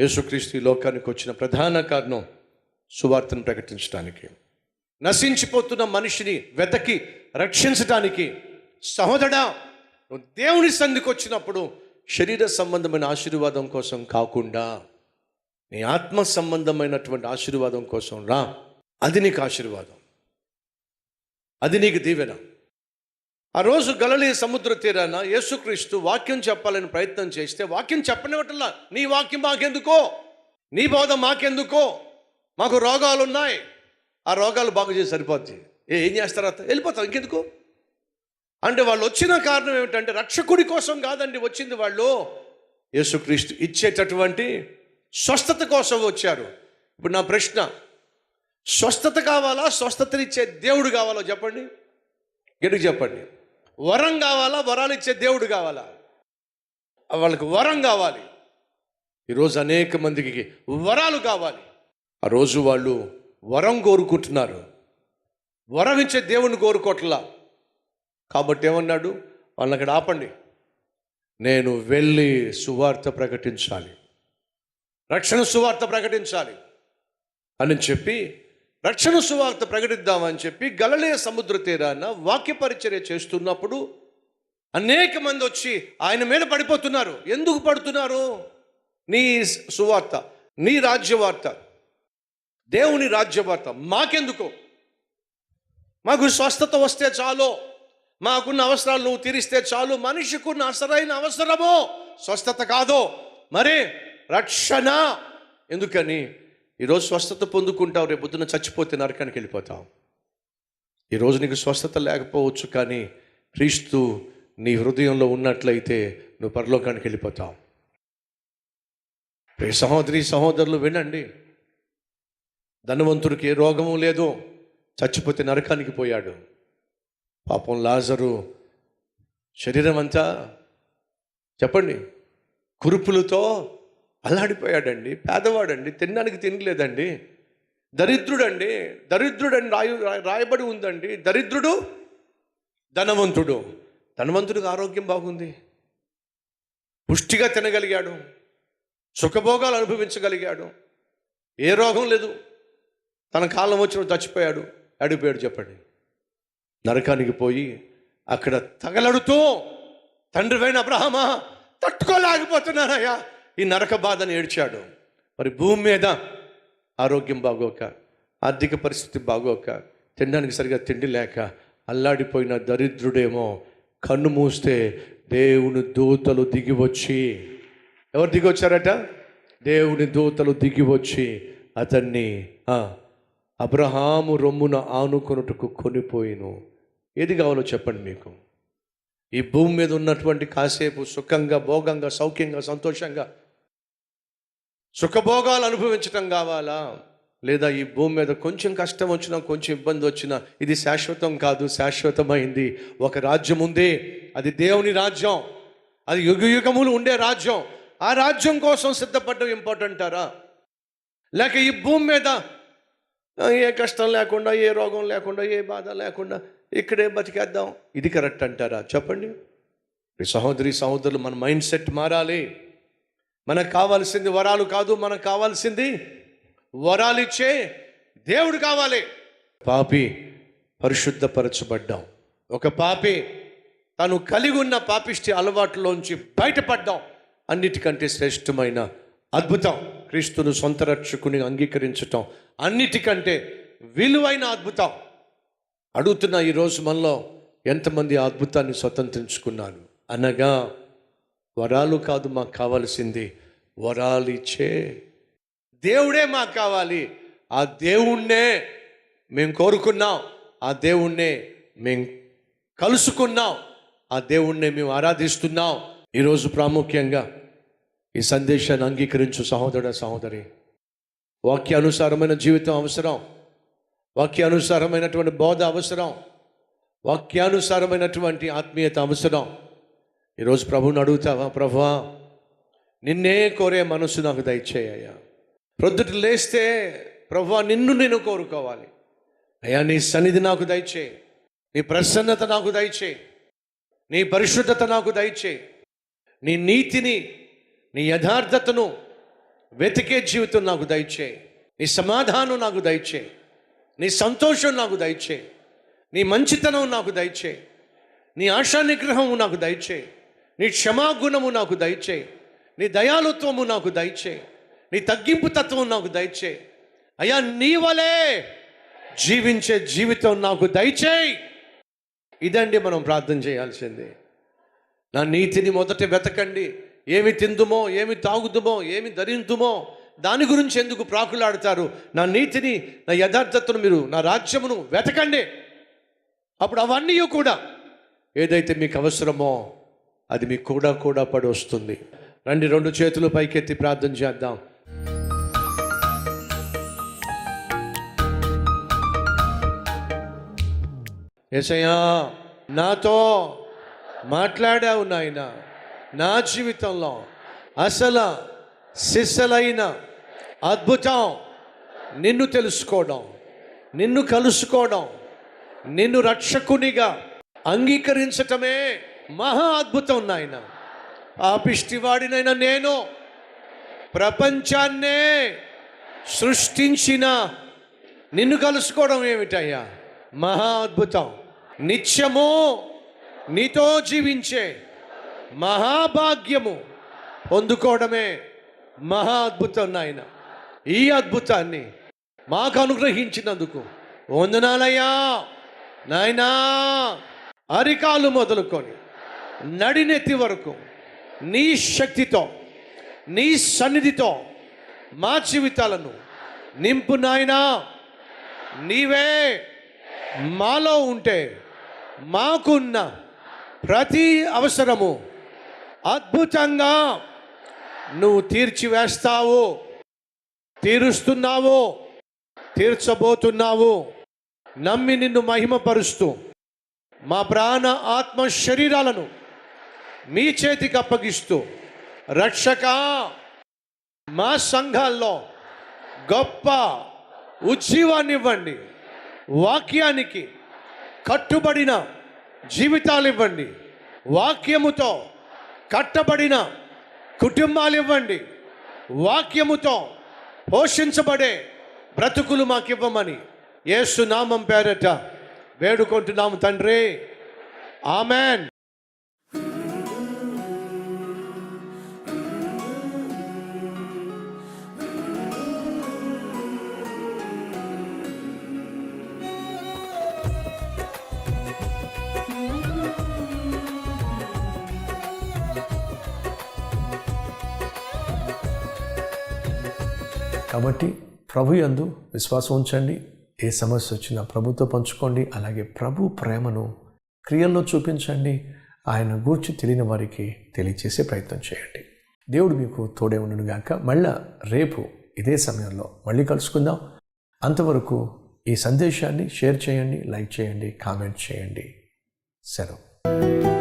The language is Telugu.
యేసుక్రీస్తు ఈ లోకానికి వచ్చిన ప్రధాన కారణం సువార్తను ప్రకటించడానికి నశించిపోతున్న మనిషిని వెతకి రక్షించడానికి సహోదరా నువ్వు దేవుని సంధికి వచ్చినప్పుడు శరీర సంబంధమైన ఆశీర్వాదం కోసం కాకుండా నీ ఆత్మ సంబంధమైనటువంటి ఆశీర్వాదం కోసం రా. అది నీకు ఆశీర్వాదం. అది నీకు దీవెన. ఆ రోజు గలలీ సముద్ర తీరాన యేసుక్రీస్తు వాక్యం చెప్పాలని ప్రయత్నం చేస్తే వాక్యం చెప్పనివటల్లా నీ వాక్యం మాకెందుకో? నీ బోధ మాకెందుకో? మాకు రోగాలు ఉన్నాయి ఆ రోగాలు బాగు చేసి సరిపోద్ది. ఏ ఏం చేస్తారా వెళ్ళిపోతాం ఇంకెందుకు? అంటే వాళ్ళు వచ్చిన కారణం ఏమిటంటే రక్షకుడి కోసం కాదండి వచ్చింది వాళ్ళు. యేసుక్రీస్తు ఇచ్చేటటువంటి స్వస్థత కోసం వచ్చారు. ఇప్పుడు నా ప్రశ్న స్వస్థత కావాలా? స్వస్థతనిచ్చే దేవుడు కావాలో? చెప్పండి. గెడుగు చెప్పండి? వరం కావాలా? వరాలు ఇచ్చే దేవుడు కావాలా? వాళ్ళకి వరం కావాలి. ఈరోజు అనేక మందికి వరాలు కావాలి. ఆ రోజు వాళ్ళు వరం కోరుకుంటున్నారు. వరం ఇచ్చే దేవుని కోరుకోవట్లా కాబట్టి ఏమన్నాడు? వాళ్ళని అక్కడ ఆపండి. నేను వెళ్ళి సువార్త ప్రకటించాలి. రక్షణ సువార్త ప్రకటించాలి అని చెప్పి రక్షణ సువార్త ప్రకటిద్దామని చెప్పి గలలే సముద్ర తీరాన వాక్యపరిచర్య చేస్తున్నప్పుడు అనేక మంది వచ్చి ఆయన మీద పడిపోతున్నారు. ఎందుకు పడుతున్నారు? నీ సువార్త నీ రాజ్యవార్త దేవుని రాజ్యవార్త మాకెందుకు? మాకు స్వస్థత వస్తే చాలు. మాకున్న అవసరాలు నువ్వు తీరిస్తే చాలు. మనిషికున్న అసలైన అవసరమో స్వస్థత కాదో. మరి రక్షణ ఎందుకని? ఈరోజు స్వస్థత పొందుకుంటావు రేపు పొద్దున చచ్చిపోతే నరకానికి వెళ్ళిపోతావు. ఈరోజు నీకు స్వస్థత లేకపోవచ్చు కానీ క్రీస్తు నీ హృదయంలో ఉన్నట్లయితే నువ్వు పరలోకానికి వెళ్ళిపోతావు. ప్రియ సహోదరి సహోదరులు వినండి. ధనవంతుడికి ఏ రోగము లేదు. చచ్చిపోతే నరకానికి పోయాడు. పాపం లాజరు శరీరం అంతా చెప్పండి కురుపులతో అల్లాడిపోయాడండి పేదవాడండి తినడానికి తినలేదండి. దరిద్రుడండి దరిద్రుడని రాయు రాయబడి ఉందండి. దరిద్రుడు ధనవంతుడు. ధనవంతుడికి ఆరోగ్యం బాగుంది. పుష్టిగా తినగలిగాడు. సుఖభోగాలు అనుభవించగలిగాడు. ఏ రోగం లేదు. తన కాలం వచ్చిన చచ్చిపోయాడు. అడిగిపోయాడు చెప్పండి. నరకానికి పోయి అక్కడ తగలడుతూ తండ్రివైన అబ్రహమా తట్టుకోలేకపోతున్నానయ్యా. ఈ నరక బాధను ఏడ్చాడు. మరి భూమి మీద ఆరోగ్యం బాగోక ఆర్థిక పరిస్థితి బాగోక తినడానికి సరిగా తిండి లేక అల్లాడిపోయిన దరిద్రుడేమో కన్ను మూస్తే దేవుని దూతలు దిగి వచ్చి ఎవరు దిగి వచ్చారట దేవుని దూతలు దిగి వచ్చి అతన్ని అబ్రహాము రొమ్మున ఆనుకొనుటకు కొనిపోయిను. ఏది కావాలో చెప్పండి మీకు. ఈ భూమి మీద ఉన్నటువంటి కాసేపు సుఖంగా భోగంగా సౌఖ్యంగా సంతోషంగా సుఖభోగాలు అనుభవించటం కావాలా? లేదా ఈ భూమి మీద కొంచెం కష్టం వచ్చినా కొంచెం ఇబ్బంది వచ్చినా ఇది శాశ్వతం కాదు శాశ్వతమైంది. ఒక రాజ్యం ఉంది అది దేవుని రాజ్యం. అది యుగ యుగములు ఉండే రాజ్యం. ఆ రాజ్యం కోసం సిద్ధపడడం ఇంపార్టెంట్ అంటారా? లేక ఈ భూమి మీద ఏ కష్టం లేకుండా ఏ రోగం లేకుండా ఏ బాధ లేకుండా ఇక్కడే బతికేద్దాం. ఇది కరెక్ట్ అంటారా? చెప్పండి. ఈ సహోదరి సహోదరులు మన మైండ్ సెట్ మారాలి. మనకు కావాల్సింది వరాలు కాదు మనకు కావాల్సింది వరాలు ఇచ్చే దేవుడు కావాలి. పాపి పరిశుద్ధపరచబడ్డాం ఒక పాపి తను కలిగి ఉన్న పాపిష్టి అలవాటులోంచి బయటపడ్డాం అన్నిటికంటే శ్రేష్టమైన అద్భుతం. క్రీస్తును సొంత రక్షకుని అంగీకరించటం అన్నిటికంటే విలువైన అద్భుతం. అడుగుతున్న ఈరోజు మనలో ఎంతమంది ఆ అద్భుతాన్ని స్వతంత్రించుకున్నారు? అనగా వరాలు కాదు మాకు కావాల్సింది. వరాలు ఇచ్చే దేవుడే మాకు కావాలి. ఆ దేవుణ్ణే మేము కోరుకున్నాం. ఆ దేవుణ్ణే మేము కలుసుకున్నాం. ఆ దేవుణ్ణే మేము ఆరాధిస్తున్నాం. ఈరోజు ప్రాముఖ్యంగా ఈ సందేశాన్ని అంగీకరించు సహోదర సహోదరి. వాక్యానుసారమైన జీవితం అవసరం. వాక్యానుసారమైనటువంటి బోధ అవసరం. వాక్యానుసారమైనటువంటి ఆత్మీయత అవసరం. ఈరోజు ప్రభువుని అడుగుతావా? ప్రభువా నిన్నే కోరే మనసు నాకు దయచేయ్యా ప్రొద్దుట లేస్తే ప్రభువా నిన్ను నేను కోరుకోవాలి. అయ్యా నీ సన్నిధి నాకు దయచే నీ ప్రసన్నత నాకు దయచే నీ పరిశుద్ధత నాకు దయచే నీ నీతిని నీ యథార్థతను వెతికే జీవితం నాకు దయచే నీ సమాధానం నాకు దయచే నీ సంతోషం నాకు దయచే నీ మంచితనం నాకు దయచే నీ ఆశా నిగ్రహం నాకు దయచేయి. నీ క్షమాగుణము నాకు దయచేయి నీ దయాలుత్వము నాకు దయచేయి నీ తగ్గింపు తత్వం నాకు దయచేయి అయ్యా నీ వలే జీవించే జీవితం నాకు దయచేయి. ఇదండి మనం ప్రార్థన చేయాల్సింది. నా నీతిని మొదట వెతకండి. ఏమి తిందుమో ఏమి తాగుదుమో ఏమి ధరిందుమో దాని గురించి ఎందుకు ప్రాకులాడతారు? నా నీతిని నా యథార్థతను మీరు నా రాజ్యమును వెతకండి. అప్పుడు అవన్నీ కూడా ఏదైతే మీకు అవసరమో అది మీకు కూడా కూడా పడి వస్తుంది. రండి రెండు చేతులు పైకెత్తి ప్రార్థన చేద్దాం. ఎసయ్యా నాతో మాట్లాడావు నాయన నా జీవితంలో అసలు సిస్సలైన అద్భుతం నిన్ను తెలుసుకోవడం నిన్ను కలుసుకోవడం నిన్ను రక్షకునిగా అంగీకరించటమే మహా అద్భుతం నాయన. పాపిష్టివాడినైనా నేను ప్రపంచాన్నే సృష్టించిన. నిన్ను కలుసుకోవడం ఏమిటయ్యా? మహా అద్భుతం. నిత్యము నీతో జీవించే మహాభాగ్యము పొందుకోవడమే మహా అద్భుతం నాయన. ఈ అద్భుతాన్ని మాకు అనుగ్రహించినందుకు వందనాలయ్యా. నాయనా అరికాలు మొదలుకొని నడినెత్తి వరకు నీ శక్తితో నీ సన్నిధితో మా జీవితాలను నింపు నాయనా. నీవే మాలో ఉంటే మాకున్న ప్రతి అవసరము అద్భుతంగా నువ్వు తీర్చివేస్తావు తీరుస్తున్నావు తీర్చబోతున్నావు. నమ్మి నిన్ను మహిమపరుస్తూ మా ప్రాణ ఆత్మ శరీరాలను మీ చేతికి అప్పగిస్తూ రక్షక మా సంఘాల్లో గొప్ప ఉజ్జీవాన్ని ఇవ్వండి వాక్యానికి కట్టుబడిన జీవితాలు ఇవ్వండి వాక్యముతో కట్టబడిన కుటుంబాలు ఇవ్వండి వాక్యముతో పోషించబడే బ్రతుకులు మాకు ఇవ్వమని యేసు నామం పేరట వేడుకుంటున్నాము తండ్రి. ఆమెన్. కాబట్టి ప్రభు యందు విశ్వాసం ఉంచండి. ఏ సమస్య వచ్చినా ప్రభుతో పంచుకోండి. అలాగే ప్రభు ప్రేమను క్రియల్లో చూపించండి. ఆయన గూర్చి తెలియని వారికి తెలియచేసే ప్రయత్నం చేయండి. దేవుడు మీకు తోడే ఉండను గాక. మళ్ళా రేపు ఇదే సమయంలో మళ్ళీ కలుసుకుందాం. అంతవరకు ఈ సందేశాన్ని షేర్ చేయండి లైక్ చేయండి కామెంట్ చేయండి. సెలవు.